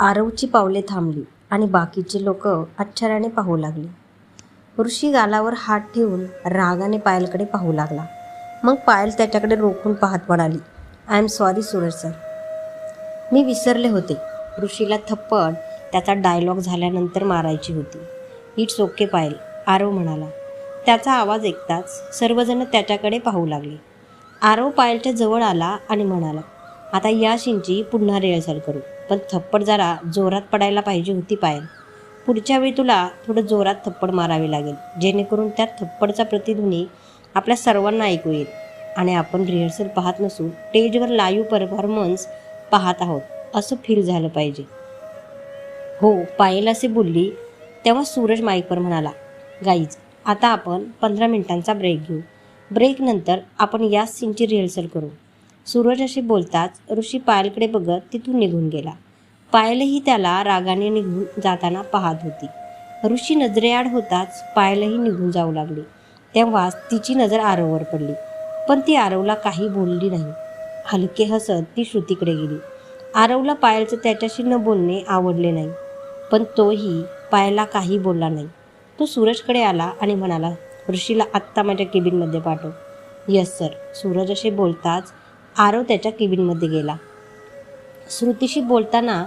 आरवची पावले थांबली आणि बाकीचे लोक आश्चर्याने पाहू लागले. ऋषी गालावर हात ठेवून रागाने पायलकडे पाहू लागला. मग पायल त्याच्याकडे रोखून पाहत म्हणाली I am sorry Suraj sir मी विसरले होते ऋषीला थप्पड त्याचा डायलॉग झाल्यानंतर मारायची होती. इट्स ओके पायल आरव म्हणाला. त्याचा आवाज ऐकताच सर्वजण त्याच्याकडे पाहू लागले. आरव पायलच्या जवळ आला आणि म्हणाला आता या शिंची पुन्हा रिहर्सल करू. पण थप्पड जरा जोरात पडायला पाहिजे होती पायल. पुढच्या वेळी तुला थोडं जोरात थप्पड मारावी लागेल जेणेकरून त्या थप्पडचा प्रतिध्वनी आपल्या सर्वांना ऐकू येईल आणि आपण रिहर्सल पाहत नसून स्टेजवर लाईव्ह परफॉर्मन्स पाहत आहोत असं फील झालं पाहिजे. हो पायल असे बोलली तेव्हा सूरज माईकवर म्हणाला गाईज आता आपण पंधरा मिनिटांचा ब्रेक घेऊ. ब्रेकनंतर आपण या सीनची रिहर्सल करू. सूरज असे बोलताच ऋषी पायलकडे बघत तिथून निघून गेला. पायलही त्याला रागाने निघून जाताना पाहत होती. ऋषी नजरेआड होताच पायलही निघून जाऊ लागली. तेव्हाच तिची नजर आरववर पडली. पण ती आरवला काही बोलली नाही. हलके हसत ती श्रुतीकडे गेली. आरवला पायलचं त्याच्याशी न बोलणे आवडले नाही. पण तोही पायलला काही बोलला नाही. तो सूरजकडे आला आणि म्हणाला ऋषीला आत्ता माझ्या केबिनमध्ये पाठव. यस सर सूरज असे बोलताच आरव त्याच्या केबिनमध्ये गेला. श्रुतीशी बोलताना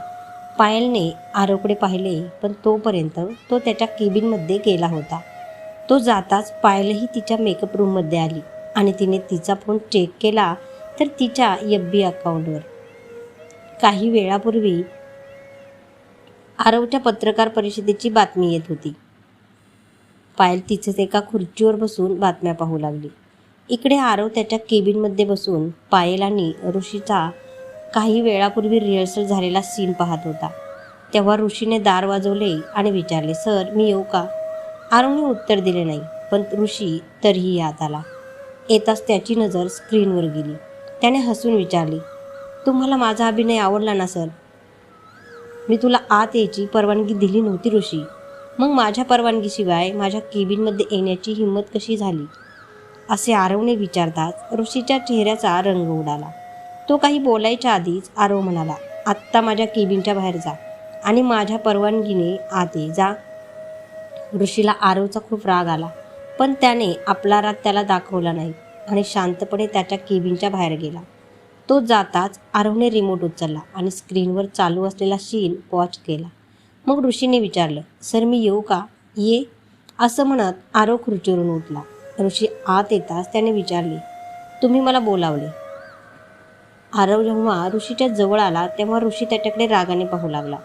पायलने आरवकडे पाहिले पण तोपर्यंत तो त्याच्या केबिनमध्ये गेला होता. तो जाताच पायलही तिच्या मेकअप रूममध्ये आली आणि तिने तिचा फोन चेक केला तर तिच्या एफ बी अकाउंटवर. काही वेळापूर्वी आरवच्या पत्रकार परिषदेची बातमी येत होती. पायल तिथेच एका खुर्चीवर बसून बातम्या पाहू लागली. इकडे आरव त्याच्या केबिनमध्ये बसून पायल आणि ऋषीचा काही वेळापूर्वी रिहर्सल झालेला सीन पाहत होता. तेव्हा ऋषीने दार वाजवले आणि विचारले सर मी येऊ का? आरवने उत्तर दिले नाही पण ऋषी तरीही आत आला. येताच त्याची नजर स्क्रीनवर गेली. त्याने हसून विचारले तुम्हाला माझा अभिनय आवडला ना सर? मी तुला आत यायची परवानगी दिली नव्हती ऋषी. मग माझ्या परवानगीशिवाय माझ्या केबिनमध्ये येण्याची हिंमत कशी झाली? असे आरवने विचारताच ऋषीच्या चेहऱ्याचा रंग उडाला. तो काही बोलायच्या आधीच आरव म्हणाला आत्ता माझ्या केबिनच्या बाहेर जा आणि माझ्या परवानगीने आत ये जा. ऋषीला आरवचा खूप राग आला पण त्याने आपला राग त्याला दाखवला नाही आणि शांतपणे त्याच्या केबिनच्या बाहेर गेला. तो जाताच आरवने रिमोट उचलला आणि स्क्रीनवर चालू असलेला शीन वॉच केला. मग ऋषीने विचारलं सर मी येऊ का? ये. असं म्हणत आरव खुर्चीवरून उठला. ऋषी आत येताच त्याने विचारले तुम्ही मला बोलावले. आरव जेव्हा ऋषीच्या जवळ आला तेव्हा ऋषी त्याच्याकडे रागाने पाहू लागला.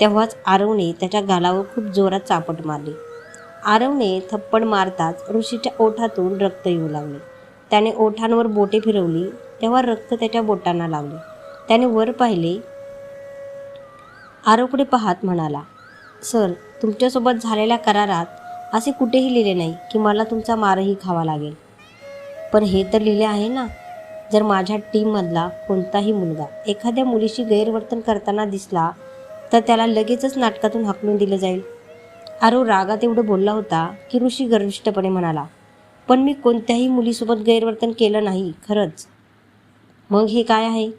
तेव्हाच आरवने त्याच्या गालावर खूप जोरात चापट मारली. आरवने थप्पड मारताच ऋषीच्या ओठातून रक्त येऊ लागले. त्याने ओठांवर बोटे फिरवली तेव्हा रक्त त्याच्या बोटांना लागले. त्याने वर पाहिले. आरवकडे पाहत म्हणाला सर तुमच्यासोबत झालेल्या करारात असे कुठेही लिहिले नाही की मला तुमचा मारही खावा लागेल. पण हे तर लिहिले आहे ना जर माझ्या टीममधला कोणताही मुलगा एखाद्या मुलीशी गैरवर्तन करताना दिसला तर त्याला लगेचच नाटकातून हाकलून दिलं जाईल. आरो रागात एवढं बोलला होता की ऋषी गर्विष्ठपणे म्हणाला पण मी कोणत्याही मुलीसोबत गैरवर्तन केलं नाही खरंच. मग हे काय आहे?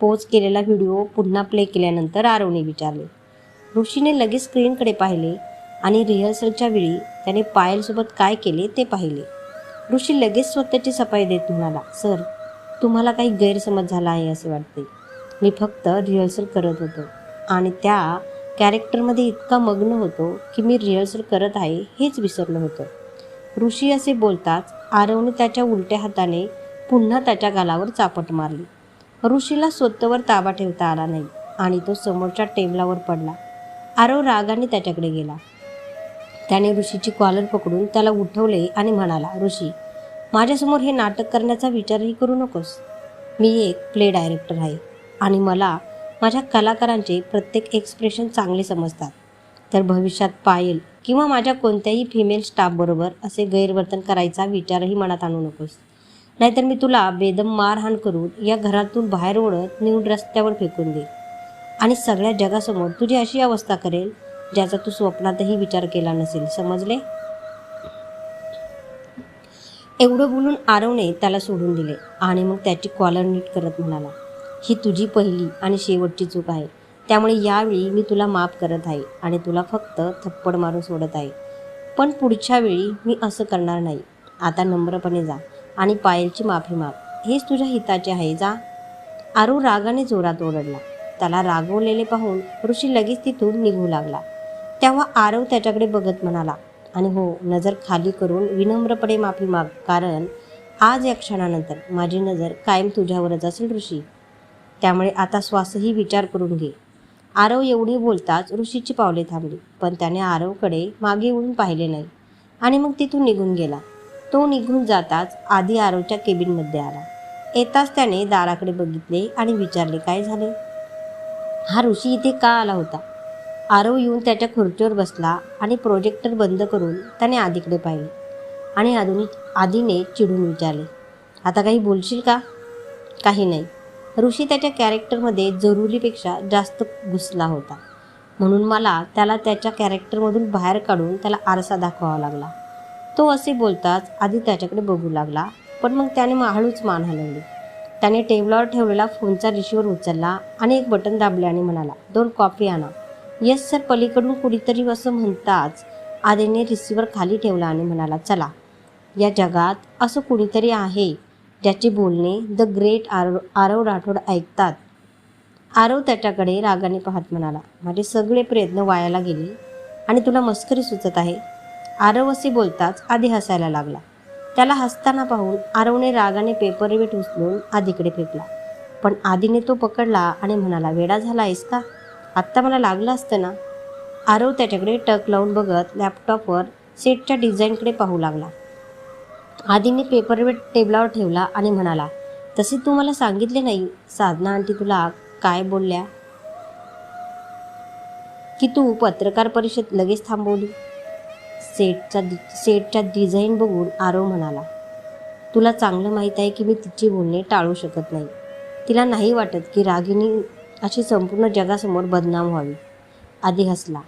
पोच केलेला व्हिडिओ पुन्हा प्ले केल्यानंतर आरवने विचारले. ऋषीने लगेच स्क्रीनकडे पाहिले आणि रिहर्सलच्या वेळी त्याने पायलसोबत काय केले ते पाहिले. ऋषी लगेच स्वतःची सफाई देत म्हणाला सर तुम्हाला काही गैरसमज झाला आहे असे वाटते. मी फक्त रिहर्सल करत होतो आणि त्या कॅरेक्टरमध्ये इतका मग्न होतो की मी रिहर्सल करत आहे हेच विसरलो होतो. ऋषी असे बोलताच आरवने त्याच्या उलट्या हाताने पुन्हा त्याच्या गालावर चापट मारली. ऋषीला स्वतःवर ताबा ठेवता आला नाही आणि तो समोरच्या टेबलावर पडला. आरव रागाने त्याच्याकडे गेला. त्याने ऋषीची कॉलर पकडून त्याला उठवले आणि म्हणाला ऋषी माझ्यासमोर हे नाटक करण्याचा विचारही करू नकोस. मी एक प्ले डायरेक्टर आहे आणि मला माझ्या कलाकारांचे प्रत्येक एक्सप्रेशन चांगले समजतात. तर भविष्यात पायल किंवा माझ्या कोणत्याही फिमेल स्टाफबरोबर असे गैरवर्तन करायचा विचारही मनात आणू नकोस. नाहीतर मी तुला बेदम मारहाण करून या घरातून बाहेर ओढत निवड रस्त्यावर फेकून देईल आणि सगळ्या जगासमोर तुझी अशी अवस्था करेल ज्याचा तू स्वप्नातही विचार केला नसेल समजले? एवढं बोलून आरवने त्याला सोडून दिले आणि मग त्याची कॉलर नीट करत म्हणाला ही तुझी पहिली आणि शेवटची चूक आहे. त्यामुळे यावेळी मी तुला माफ करत आहे आणि तुला फक्त थप्पड मारून सोडत आहे. पण पुढच्या वेळी मी असं करणार नाही. आता नम्रपणे जा आणि पायलची माफी माग. हेच तुझ्या हिताचे आहे जा. आरू रागाने जोरात ओरडला. त्याला रागवलेले पाहून ऋषी लगेच तिथून निघू लागला. तेव्हा आरव त्याच्याकडे बघत म्हणाला आणि हो नजर खाली करून विनम्रपणे माफी माग कारण आज या क्षणानंतर माझी नजर कायम तुझ्यावरच असेल ऋषी. त्यामुळे आता श्वासही विचार करून घे. आरव एवढी बोलताच ऋषीची पावले थांबली पण त्याने आरवकडे मागे उडून पाहिले नाही. आणि मग तिथून निघून गेला. तो निघून जाताच आधी आरवच्या केबिनमध्ये आला. येताच त्याने दाराकडे बघितले आणि विचारले काय झाले? हा ऋषी इथे का आला होता? आरव येऊन त्याच्या खुर्चीवर बसला आणि प्रोजेक्टर बंद करून त्याने आधीकडे पाहिले आणि आधुनिक आधीने चिडून विचारले आता काही बोलशील का? काही नाही. ऋषी त्याच्या कॅरेक्टरमध्ये जरुरीपेक्षा जास्त घुसला होता. म्हणून मला त्याला त्याच्या कॅरेक्टरमधून बाहेर काढून त्याला आरसा दाखवावा लागला. तो असे बोलताच आधी त्याच्याकडे बघू लागला पण मग त्याने मा- हळूच मान हलवली. त्याने टेबलावर ठेवलेला फोनचा रिशीवर उचलला आणि एक बटन दाबले आणि म्हणाला दोन कॉफी आणा. येस सर पलीकडून कुणीतरी असं म्हणताच आधीने रिसिव्हर खाली ठेवला आणि म्हणाला चला या जगात असं कुणीतरी आहे ज्याचे बोलणे द ग्रेट आरव आरव राठोड ऐकतात. आरव त्याच्याकडे रागाने पाहत म्हणाला माझे सगळे प्रयत्न वायाला गेले आणि तुला मस्करी सुचत आहे. आरव असे बोलताच आधी हसायला लागला. त्याला हसताना पाहून आरवने रागाने पेपर वेट उचलून आधीकडे फेकला. पण आधीने तो पकडला आणि म्हणाला वेडा झाला आहेस का? आत्ता मला लागलं असतं ना आरव त्याच्याकडे टक लावून बघत लॅपटॉपवर सेटच्या डिझाईनकडे पाहू लागला. आधीने पेपरवेट टेबलावर ठेवला आणि म्हणाला तसे तू मला सांगितले नाही साधना आंटी तुला काय बोलल्या? की तू पत्रकार परिषद लगेच थांबवली? सेटचा दि सेटच्या डिझाईन बघून आरव म्हणाला तुला चांगलं माहीत आहे की मी तिची बोलणे टाळू शकत नाही. तिला नाही वाटत की रागिनी अशी संपूर्ण जगासमोर बदनाम व्हावी. आधी हसला.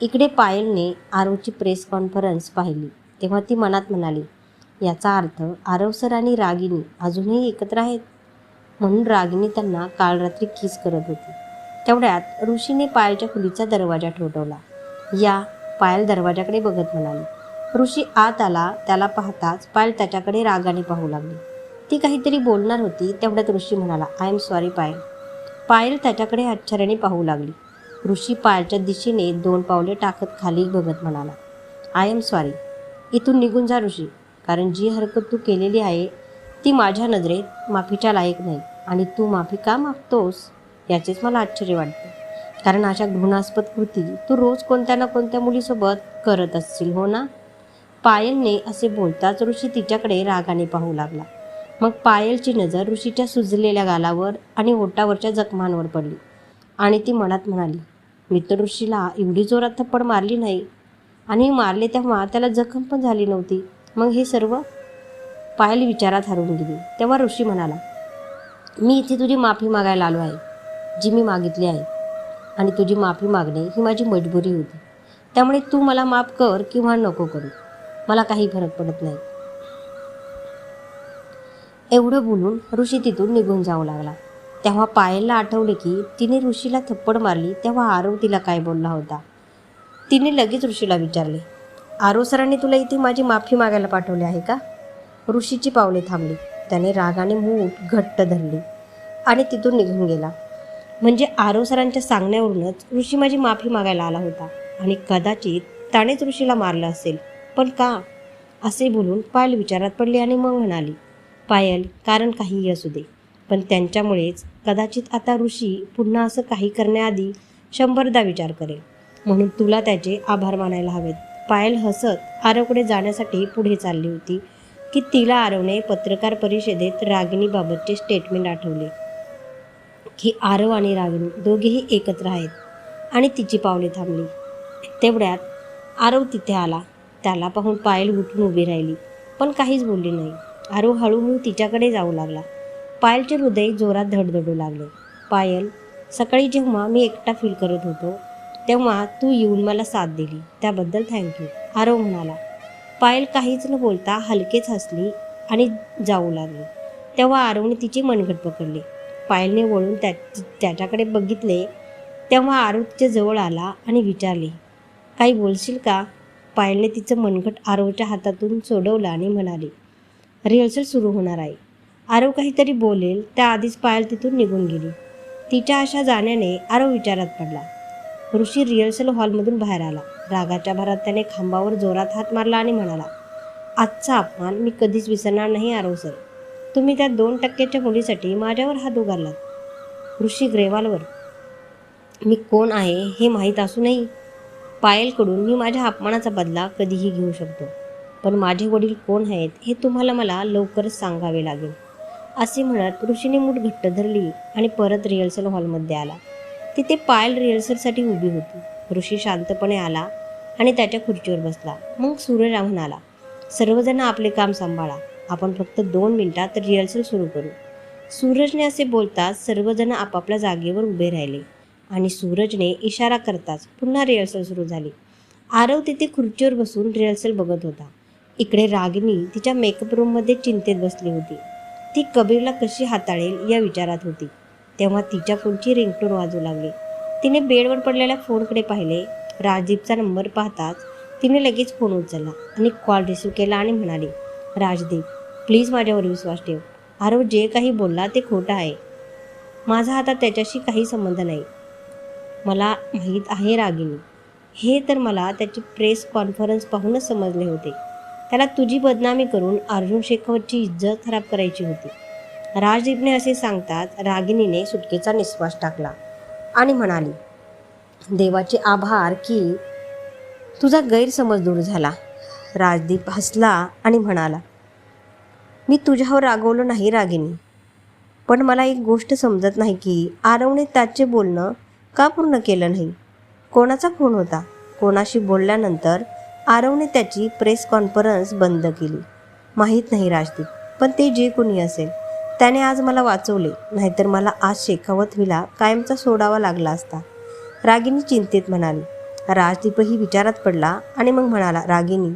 इकडे पायलने आरवची प्रेस कॉन्फरन्स पाहिली. तेव्हा ती मनात म्हणाली याचा अर्थ आरव सर आणि रागिनी अजूनही एकत्र आहेत म्हणून रागिनी त्यांना काल रात्री किस करत होती. तेवढ्यात ऋषीने पायलच्या खोलीचा दरवाजा ठोठवला. या पायल दरवाजाकडे बघत म्हणाली. ऋषी आत आला. त्याला पाहताच पायल त्याच्याकडे रागाने पाहू लागली. ती काहीतरी बोलणार होती. तेवढ्यात ऋषी म्हणाला I am sorry Payal. Payal त्याच्याकडे आश्चर्याने पाहू लागली. ऋषी पायलच्या दिशेने दोन पावले टाकत खाली बघत म्हणाला आय एम सॉरी इथून निघून जा ऋषी कारण जी हरकत तू केलेली आहे ती माझ्या नजरेत माफीच्या लायक नाही आणि तू माफी का मागतोस याचेच मला आश्चर्य वाटते. कारण अशा घृणास्पद कृती तू रोज कोणत्या ना कोणत्या मुलीसोबत करत असशील हो ना? पायलने असे बोलताच ऋषी तिच्याकडे रागाने पाहू लागला. मग पायलची नजर ऋषीच्या सुजलेल्या गालावर आणि ओटावरच्या जखमांवर पडली. आणि ती मनात म्हणाली मी तर ऋषीला एवढी जोरात थप्पड मारली नाही. आणि मारले तेव्हा त्याला जखम पण झाली नव्हती. मग हे सर्व? पायल विचारात हरवून गेली. तेव्हा ऋषी म्हणाला मी इथे तुझी माफी मागायला आलो आहे जी मी मागितली आहे. आणि तुझी माफी मागणे ही माझी मजबुरी होती. त्यामुळे तू मला माफ कर किंवा नको करू. मला काही फरक पडत नाही. एवढं बोलून ऋषी तिथून निघून जाऊ लागला. तेव्हा पायलला आठवले की तिने ऋषीला थप्पड मारली तेव्हा आरव तिला काय बोलला होता. तिने लगेच ऋषीला विचारले आरव सरांनी तुला इथे माझी माफी मागायला पाठवले आहे का? ऋषीची पावले थांबली. त्याने रागाने मूठ घट्ट धरली आणि तिथून निघून गेला. म्हणजे आरव सरांच्या सांगण्यावरूनच ऋषी माझी माफी मागायला आला होता आणि कदाचित त्यानेच ऋषीला मारलं असेल. पण का? असे बोलून पायल विचारात पडली आणि मग म्हणाली पायल कारण काहीही असू दे. पण त्यांच्यामुळेच कदाचित आता ऋषी पुन्हा असं काही करण्याआधी शंभरदा विचार करेल. म्हणून तुला त्याचे आभार मानायला हवेत. पायल हसत आरवकडे जाण्यासाठी पुढे चालली होती की तिला आरवने पत्रकार परिषदेत रागिणीबाबतचे स्टेटमेंट आठवले. की आरव आणि रागिणी दोघेही एकत्र आहेत आणि तिची पावले थांबली. तेवढ्यात आरव तिथे आला. त्याला पाहून पायल उठून उभी राहिली पण काहीच बोलली नाही. आरो हळूहळू तिच्याकडे जाऊ लागला. पायलचे हृदय जोरात धडधडू लागले. पायल सकाळी जेव्हा मी एकटा फील करत होतो तेव्हा तू येऊन मला साथ दिली. त्याबद्दल थँक्यू आरव म्हणाला. पायल काहीच न बोलता हलकेच हसली आणि जाऊ लागली. तेव्हा आरवने तिची मनगट पकडली. पायलने वळून त्या त्याच्याकडे बघितले तेव्हा आरव तिच्या जवळ आला आणि विचारले काही बोलशील का? पायलने तिचं मनगट आरवच्या हातातून सोडवलं आणि म्हणाले रिहर्सल सुरू होणार आहे. आरव काहीतरी बोलेल त्याआधीच पायल तिथून निघून गेली. तिच्या अशा जाण्याने आरव विचारात पडला. ऋषी रिहर्सल हॉलमधून बाहेर आला. रागाच्या भरात त्याने खांबावर जोरात हात मारला आणि म्हणाला आजचा अपमान मी कधीच विसरणार नाही आरव सर. तुम्ही त्या दोन टक्क्याच्या मुलीसाठी माझ्यावर हात उगारलात. ऋषी ग्रेवालवर मी कोण आहे हे माहीत असूनही पायलकडून मी माझ्या अपमानाचा बदला कधीही घेऊ शकतो. पण माझे वडील कोण आहेत हे तुम्हाला मला लवकरच सांगावे लागेल. असे म्हणत ऋषीने मूठ घट्ट धरली आणि परत रिहर्सल हॉलमध्ये आला. तिथे पायल रिहर्सलसाठी उभी होती. ऋषी शांतपणे आला आणि त्याच्या खुर्चीवर बसला. मग सूरज म्हणाला सर्वजण आपले काम सांभाळा. आपण फक्त दोन मिनिटात रिहर्सल सुरू करू. सूरजने असे बोलताच सर्वजण आपापल्या जागेवर उभे राहिले आणि सूरजने इशारा करताच पुन्हा रिहर्सल सुरू झाली. आरव तिथे खुर्चीवर बसून रिहर्सल बघत होता. इकडे रागिनी तिच्या मेकअप रूममध्ये चिंतेत बसली होती. ती कबीरला कशी हाताळेल या विचारात होती. तेव्हा तिच्या फोनची रिंगटोन वाजू लागली. तिने बेडवर पडलेल्या फोनकडे पाहिले. राजदीपचा नंबर पाहताच तिने लगेच फोन उचलला आणि कॉल रिसीव्ह केला आणि म्हणाली राजदीप प्लीज माझ्यावर विश्वास ठेव. आरव जे काही बोलला ते खोटं आहे. माझा आता त्याच्याशी काही संबंध नाही. मला माहीत आहे रागिनी हे तर मला त्याची प्रेस कॉन्फरन्स पाहूनच समजले होते. त्याला तुझी बदनामी करून अर्जुन शेखावतची इज्जत खराब करायची होती. राजदीपने असे सांगतात रागिनीने सुटकेचा निश्वास टाकला आणि म्हणाली देवाचे आभार की तुझा गैरसमज दूर झाला. राजदीप हसला आणि म्हणाला मी तुझ्यावर रागवलं नाही रागिनी पण मला एक गोष्ट समजत नाही की आरवने त्याचे बोलणं का पूर्ण केलं नाही? कोणाचा फोन होता? कोणाशी बोलल्यानंतर आरवने त्याची प्रेस कॉन्फरन्स बंद केली. माहीत नाही राजदीप पण ते जे कोणी असेल त्याने आज मला वाचवले नाहीतर मला आज शेखावत विला कायमचा सोडावा लागला असता. रागिनी चिंतेत म्हणाली राजदीपही विचारात पडला आणि मग म्हणाला रागिनी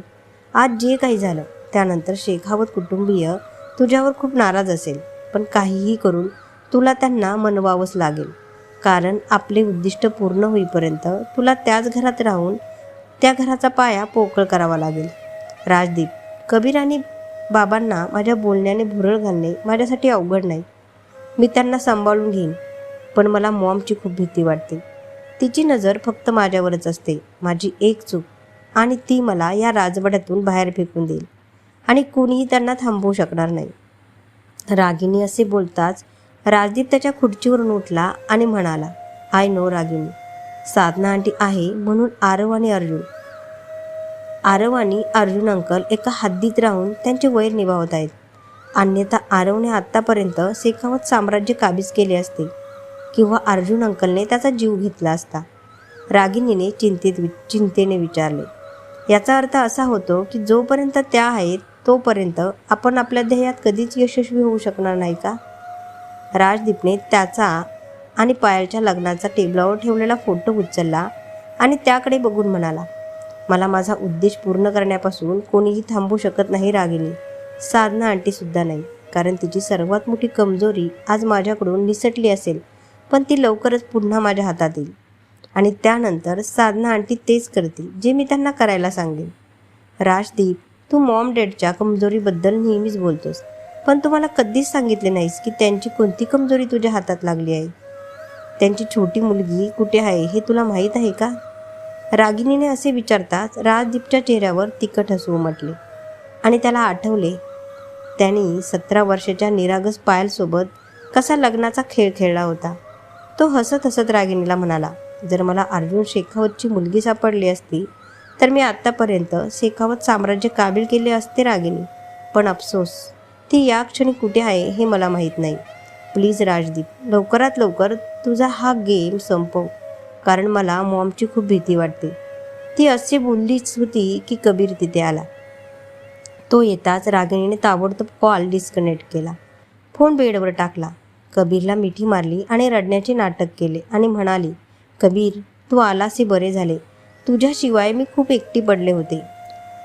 आज जे काही झालं त्यानंतर शेखावत कुटुंबीय तुझ्यावर खूप नाराज असेल पण काहीही करून तुला त्यांना मनवावंच लागेल. कारण आपले उद्दिष्ट पूर्ण होईपर्यंत तुला त्याच घरात राहून त्या घराचा पाया पोकळ करावा लागेल. राजदीप कबीर आणि बाबांना माझ्या बोलण्याने भुरळ घालणे माझ्यासाठी अवघड नाही. मी त्यांना सांभाळून घेईन पण मला मॉमची खूप भीती वाटते. तिची नजर फक्त माझ्यावरच असते. माझी एक चूक आणि ती मला या राजवाड्यातून बाहेर फेकून देईल आणि कुणीही त्यांना थांबवू शकणार नाही. रागिनी असे बोलताच राजदीप त्याच्या खुर्चीवरून उठला आणि म्हणाला I know Ragini Sadhana aunty आहे म्हणून आरव आणि अर्जुन. आरव आणि अर्जुन अंकल एका हद्दीत राहून त्यांचे वैर निभावत आहेत. अन्यथा आरवने आत्तापर्यंत शेखावत साम्राज्य काबीज केले असते किंवा अर्जुन अंकलने त्याचा जीव घेतला असता. रागिनीने चिंतेत वि चिंतेने विचारले. याचा अर्थ असा होतो की जोपर्यंत त्या आहेत तोपर्यंत आपण आपल्या ध्येयात कधीच यशस्वी होऊ शकणार नाही का? राजदीपने त्याचा आणि पायलच्या लग्नाचा टेबलावर ठेवलेला फोटो उचलला आणि त्याकडे बघून म्हणाला मला माझा उद्देश पूर्ण करण्यापासून कोणीही थांबू शकत नाही रागिनी साधना आंटीसुद्धा नाही कारण तिची सर्वात मोठी कमजोरी आज माझ्याकडून निसटली असेल पण ती लवकरच पुन्हा माझ्या हातात येईल. आणि त्यानंतर साधना आंटी तेच करतील जे मी त्यांना करायला सांगेन. राजदीप तू मॉम डॅडच्या कमजोरीबद्दल नेहमीच बोलतोस पण तू मला कधीच सांगितले नाहीस की त्यांची कोणती कमजोरी तुझ्या हातात लागली आहे. त्यांची छोटी मुलगी कुठे आहे हे तुला माहीत आहे का? रागिनीने असे विचारताच राजदीपच्या चेहऱ्यावर तिखट हसू म्हटले आणि त्याला आठवले त्यांनी सतरा वर्षाच्या निरागस पायलसोबत कसा लग्नाचा खेळ खेळला होता. तो हसत हसत रागिनीला म्हणाला जर मला अर्जुन शेखावतची मुलगी सापडली असती तर मी आत्तापर्यंत शेखावत साम्राज्य काबील केले असते रागिनी पण अफसोस ती या क्षणी कुठे आहे हे मला माहीत नाही. प्लीज राजदीप लवकरात लवकर तुझा हा गेम संपव. कारण मला मॉमची खूप भीती वाटते. ती असे बोललीच होती की कबीर तिथे आला. तो येताच रागिणीने ताबडतोब कॉल डिस्कनेक्ट केला. फोन बेडवर टाकला. कबीरला मिठी मारली आणि रडण्याचे नाटक केले आणि म्हणाली कबीर तू आलास हे बरे झाले. तुझ्याशिवाय मी खूप एकटी पडले होते.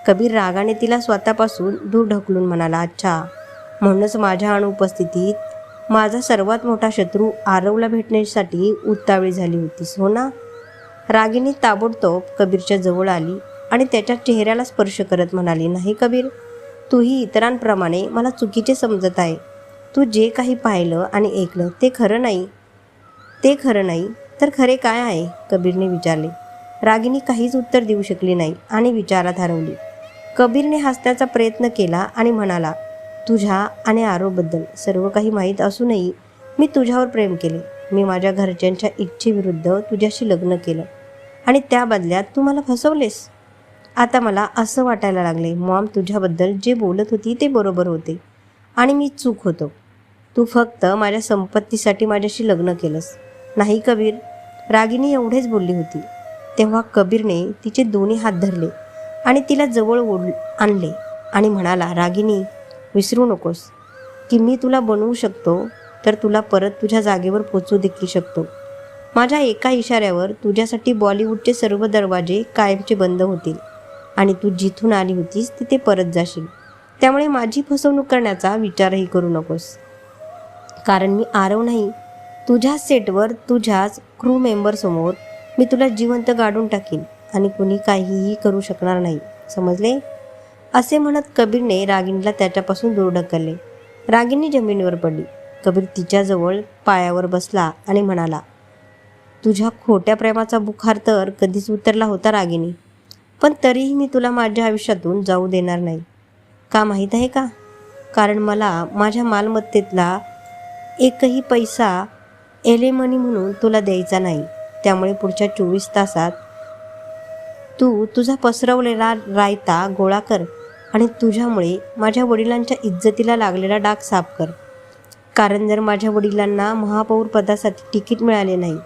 कबीर रागाने तिला स्वतःपासून दूर ढकलून म्हणाला अच्छा. म्हणूनच माझ्या अनुपस्थितीत माझा सर्वात मोठा शत्रू आरवला भेटण्यासाठी उतावळी झाली होतीस हो ना? रागिनी ताबडतोब कबीरच्या जवळ आली आणि त्याच्या चेहऱ्याला स्पर्श करत म्हणाली नाही कबीर तूही इतरांप्रमाणे मला चुकीचे समजत आहे. तू जे काही पाहिलं आणि ऐकलं ते खरं नाही. ते खरं नाही? तर खरे काय आहे? कबीरने विचारले. रागिनी काहीच उत्तर देऊ शकली नाही आणि विचारात हरवली. कबीरने हसण्याचा प्रयत्न केला आणि म्हणाला तुझ्या आणि आरोबद्दल सर्व काही माहीत असूनही मी तुझ्यावर प्रेम केले. मी माझ्या घरच्यांच्या इच्छेविरुद्ध तुझ्याशी लग्न केलं. आणि त्या बदल्यात तू मला फसवलेस. आता मला असं वाटायला लागले मॉम तुझ्याबद्दल जे बोलत होती ते बरोबर होते. आणि मी चूक होतो. तू फक्त माझ्या संपत्तीसाठी माझ्याशी लग्न केलंस. नाही कबीर रागिनी एवढेच बोलली होती. तेव्हा कबीरने तिचे दोन्ही हात धरले आणि तिला जवळ ओढ आणले आणि म्हणाला रागिनी विसरू नकोस. की मी तुला बनवू शकतो तर तुला परत तुझ्या जागेवर पोचू देखील शकतो. माझ्या एका इशाऱ्यावर तुझ्यासाठी बॉलिवूडचे सर्व दरवाजे कायमचे बंद होतील आणि तू जिथून आली होतीस तिथे परत जाशील. त्यामुळे माझी फसवणूक करण्याचा विचारही करू नकोस. कारण मी आरव नाही. तुझ्याच सेटवर तुझ्याच क्रू मेंबरसमोर मी तुला जिवंत गाडून टाकीन आणि कुणी काहीही करू शकणार नाही. समजले? असे म्हणत कबीरने रागिणीला त्याच्यापासून दूर ढकलले. रागिणी जमिनीवर पडली. कबीर तिच्याजवळ पायावर बसला आणि म्हणाला तुझ्या खोट्या प्रेमाचा बुखार तर कधीच उतरला होता रागिनी पण तरीही मी तुला माझ्या आयुष्यातून जाऊ देणार नाही. का माहीत आहे का? कारण मला माझ्या मालमत्तेतला एकही पैसा एलेमनी म्हणून तुला द्यायचा नाही. त्यामुळे पुढच्या चोवीस तासात तू तुझा पसरवलेला रायता गोळा कर. आणि तुझ्यामुळे माझ्या वडिलांच्या इज्जतीला लागलेला डाग साफ कर. कारण जर माझ्या वडिलांना महापौर पदासाठी तिकीट मिळाले नाही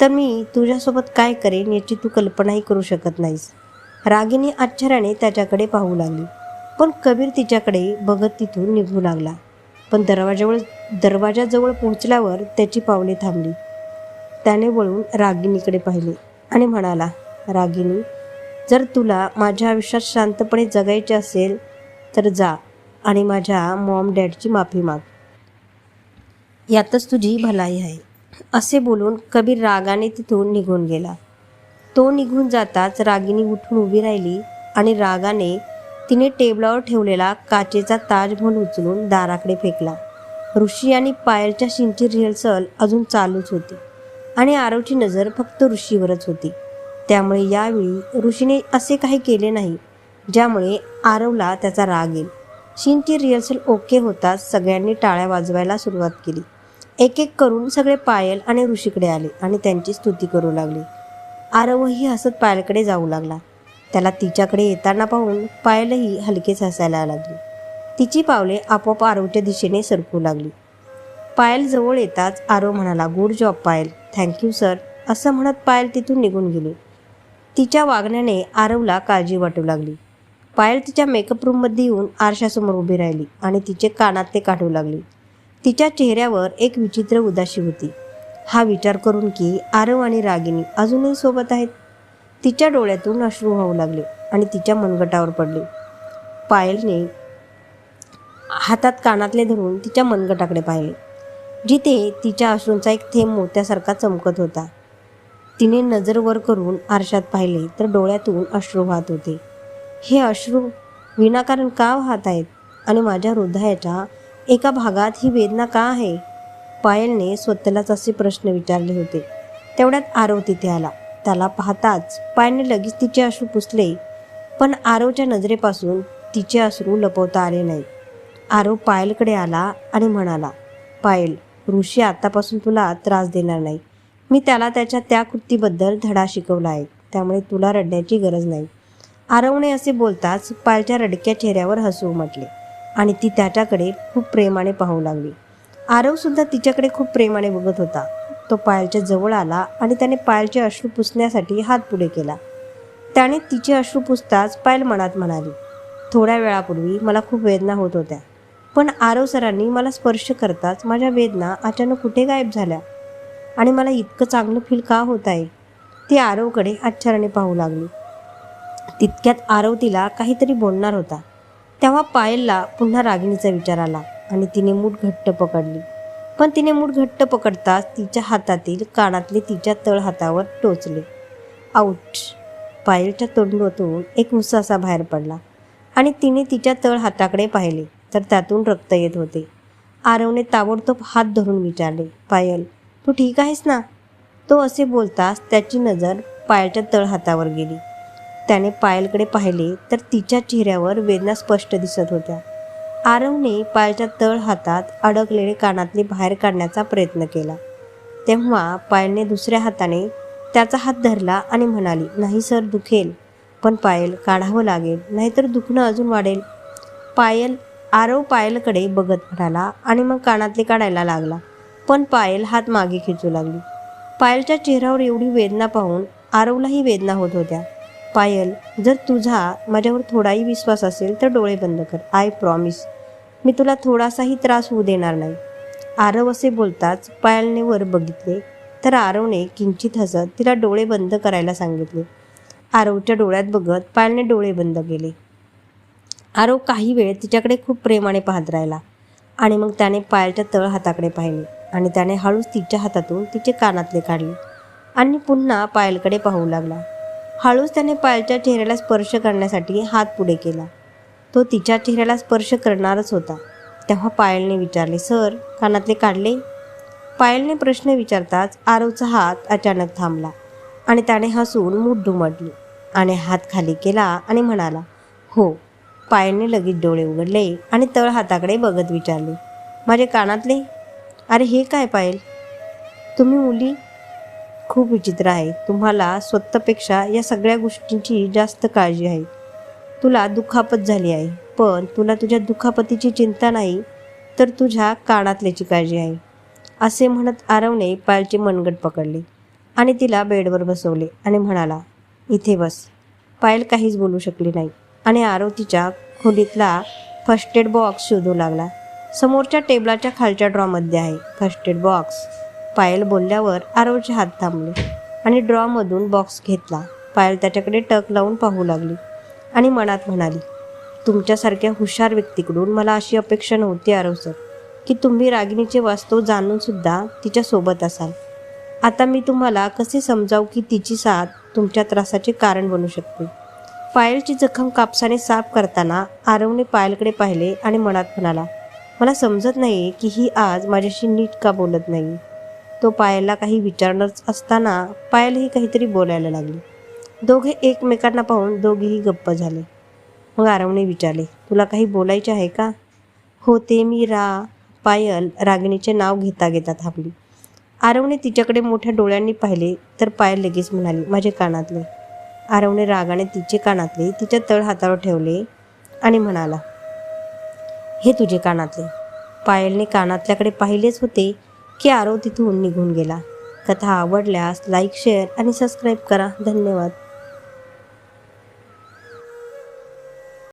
तर मी तुझ्यासोबत काय करेन याची तू कल्पनाही करू शकत नाहीस. रागिनी आश्चर्याने त्याच्याकडे पाहू लागली. पण कबीर तिच्याकडे बघत तिथून निघू लागला. पण दरवाजाजवळ दरवाजाजवळ पोहोचल्यावर त्याची पावले थांबली. त्याने वळून रागिनीकडे पाहिले आणि म्हणाला रागिनी जर तुला माझ्या आयुष्यात शांतपणे जगायचे असेल तर जा आणि माझ्या मॉम डॅडची माफी माग. यातच तुझी भलाई आहे. असे बोलून कबीर रागाने तिथून निघून गेला. तो निघून जाताच रागिनी उठून उभी राहिली आणि रागाने तिने टेबलावर ठेवलेला काचेचा ताजमहल उचलून दाराकडे फेकला. ऋषी आणि पायलच्या शिंची रिहर्सल अजून चालूच होती आणि आरवची नजर फक्त ऋषीवरच होती. त्यामुळे यावेळी ऋषीने असे काही केले नाही ज्यामुळे आरवला त्याचा राग येईल. शिनची रिहर्सल ओके होताच सगळ्यांनी टाळ्या वाजवायला सुरुवात केली. एक एक करून सगळे पायल आणि ऋषीकडे आले आणि त्यांची स्तुती करू लागले. आरवही हसत पायलकडे जाऊ लागला. त्याला तिच्याकडे येताना पाहून पायलही हलकेच हसायला लागली. तिची पावले आपोआप आरवच्या दिशेने सरकू लागली. पायल जवळ येताच आरव म्हणाला good job Payal. Thank you sir. असं म्हणत पायल तिथून निघून गेली. तिच्या वागण्याने आरवला काळजी वाटू लागली. पायल तिच्या मेकअप रूममध्ये येऊन आरशासमोर उभी राहिली आणि तिचे कानातले काढू लागली. तिच्या चेहऱ्यावर एक विचित्र उदासी होती. हा विचार करून की आरव आणि रागिनी अजूनही सोबत आहेत? तिच्या डोळ्यातून अश्रू वाहू लागले आणि तिच्या मनगटावर पडले. पायलने हातात कानातले धरून तिच्या मनगटाकडे पाहिले. जिथे तिच्या अश्रूंचा एक थेंब मोत्यासारखा चमकत होता. तिने नजर वर करून आरशात पाहिले तर डोळ्यातून अश्रू वाहत होते. हे अश्रू विनाकारण का वाहत आहेत? आणि माझ्या हृदयाच्या एका भागात ही वेदना का आहे? पायलने स्वतःलाच असे प्रश्न विचारले होते. तेवढ्यात आरव तिथे आला. त्याला पाहताच पायलने लगेच तिचे अश्रू पुसले पण आरवच्या नजरेपासून तिचे अश्रू लपवता आले नाही आरव पायलकडे आला आणि म्हणाला पायल ऋषी आतापासून तुला त्रास देणार नाही. मी त्याला त्याच्या त्या कृतीबद्दल धडा शिकवला आहे. त्यामुळे तुला रडण्याची गरज नाही. आरवणे असे बोलताच पायलच्या रडक्या चेहऱ्यावर हसू उमटले आणि ती त्याच्याकडे खूप प्रेमाने पाहू लागली. आरवसुद्धा तिच्याकडे खूप प्रेमाने बघत होता. तो पायलच्या जवळ आला आणि त्याने पायलचे अश्रू पुसण्यासाठी हात पुढे केला. त्याने तिचे अश्रू पुसताच पायल मनात म्हणाली थोड्या वेळापूर्वी मला खूप वेदना होत होत्या. पण आरव सरांनी मला स्पर्श करताच माझ्या वेदना अचानक कुठे गायब झाल्या? आणि मला इतकं चांगलं फील का होत आहे? ती आरवकडे आश्चर्याने पाहू लागली. तितक्यात आरव तिला काहीतरी बोलणार होता. तेव्हा पायलला पुन्हा रागिणीचा विचार आला आणि तिने मूठ घट्ट पकडली. पण तिने मूठ घट्ट पकडताच तिच्या हातातील कानातले तिच्या तळहातावर टोचले. आऊट पायलच्या तोंडातून एक मुसासा बाहेर पडला आणि तिने तिच्या तळ हाताकडे पाहिले तर त्यातून रक्त येत होते. आरवने ताबडतोब हात धरून विचारले पायल तू ठीक आहेस ना? तो असे बोलताच त्याची नजर पायाच्या तळ हातावर गेली. त्याने पायलकडे पाहिले तर तिच्या चेहऱ्यावर वेदना स्पष्ट दिसत होत्या. आरवने पायलच्या तळ हातात अडकलेले कानातले बाहेर काढण्याचा प्रयत्न केला. तेव्हा पायलने दुसऱ्या हाताने त्याचा हात धरला आणि म्हणाली नाही सर दुखेल. पण पायल काढावं लागेल नाहीतर दुखणं अजून वाढेल. पायल आरव पायलकडे बघत म्हणाला आणि मग कानातले काढायला लागला. पण पायल हात मागे खेचू लागली. पायलच्या चेहऱ्यावर एवढी वेदना पाहून आरवलाही वेदना होत होत्या. पायल जर तुझा माझ्यावर थोडाही विश्वास असेल तर डोळे बंद कर आय प्रॉमिस मी तुला थोडासाही त्रास होऊ देणार नाही. आरव असे बोलताच पायलने वर बघितले तर आरवने किंचित हसत तिला डोळे बंद करायला सांगितले. आरवच्या डोळ्यात बघत पायलने डोळे बंद केले. आरव काही वेळ तिच्याकडे खूप प्रेमाने पाहत राहिला आणि मग त्याने पायलच्या तळ हाताकडे पाहिले. आणि त्याने हळूच तिच्या हातातून तिचे कानातले काढले आणि पुन्हा पायलकडे पाहू लागला. हळूच त्याने पायलच्या चेहऱ्याला स्पर्श करण्यासाठी हात पुढे केला. तो तिच्या चेहऱ्याला स्पर्श करणारच होता. तेव्हा पायलने विचारले सर कानातले काढले? पायलने प्रश्न विचारताच आरवचा हात अचानक थांबला आणि त्याने हसून मूठ दुमटली आणि हात खाली केला आणि म्हणाला हो. पायलने लगेच डोळे उघडले आणि तळ हाताकडे बघत विचारले माझे कानातले? अरे हे काय पायल? तुम्ही मुली खूप विचित्र आहे तुम्हाला स्वतःपेक्षा या सगळ्या गोष्टींची जास्त काळजी आहे. तुला दुखापत झाली आहे. पण तुला तुझ्या दुखापतीची चिंता नाही तर तुझ्या कानातल्याची काळजी आहे. असे म्हणत आरवने पायलचे मनगट पकडले आणि तिला बेडवर बसवले आणि म्हणाला इथे बस. पायल काहीच बोलू शकली नाही आणि आरव तिच्या खोलीतला फर्स्ट एड बॉक्स शोधू लागला. समोरच्या टेबलाच्या खालच्या ड्रॉमध्ये आहे. फर्स्ट एड बॉक्स पायल बोलल्यावर आरवचे हात थांबले आणि ड्रॉमधून बॉक्स घेतला. पायल त्याच्याकडे टक लावून पाहू लागली आणि मनात म्हणाली तुमच्यासारख्या हुशार व्यक्तीकडून मला अशी अपेक्षा नव्हती आरव सर की तुम्ही रागिणीचे वास्तव जाणूनसुद्धा तिच्यासोबत असाल. आता मी तुम्हाला कसे समजावू की तिची साथ तुमच्या त्रासाचे कारण बनू शकते? पायलची जखम कापसाने साफ करताना आरवने पायलकडे पाहिले आणि मनात म्हणाला मला समजत नाही की ही आज माझ्याशी नीट का बोलत नाही. तो पायलला काही विचारणारच असताना पायलही काहीतरी बोलायला लागली. दोघे एकमेकांना पाहून दोघेही गप्प झाले. मग आरवने विचारले तुला काही बोलायचे आहे का? हो ते मी रा पायल रागिणीचे नाव घेता घेता थांबली. आरवने तिच्याकडे मोठ्या डोळ्यांनी पाहिले तर पायल लगेच म्हणाली माझे कानातले. आरवने रागाने तिचे कानातले तिच्या तळ हातावर ठेवले आणि म्हणाला हे तुझे कानातले. पायलने कानातल्याकडे पाहिलेच होते की आरव तिथून निघून गेला. कथा आवडल्यास लाईक शेअर आणि सबस्क्राईब करा. धन्यवाद.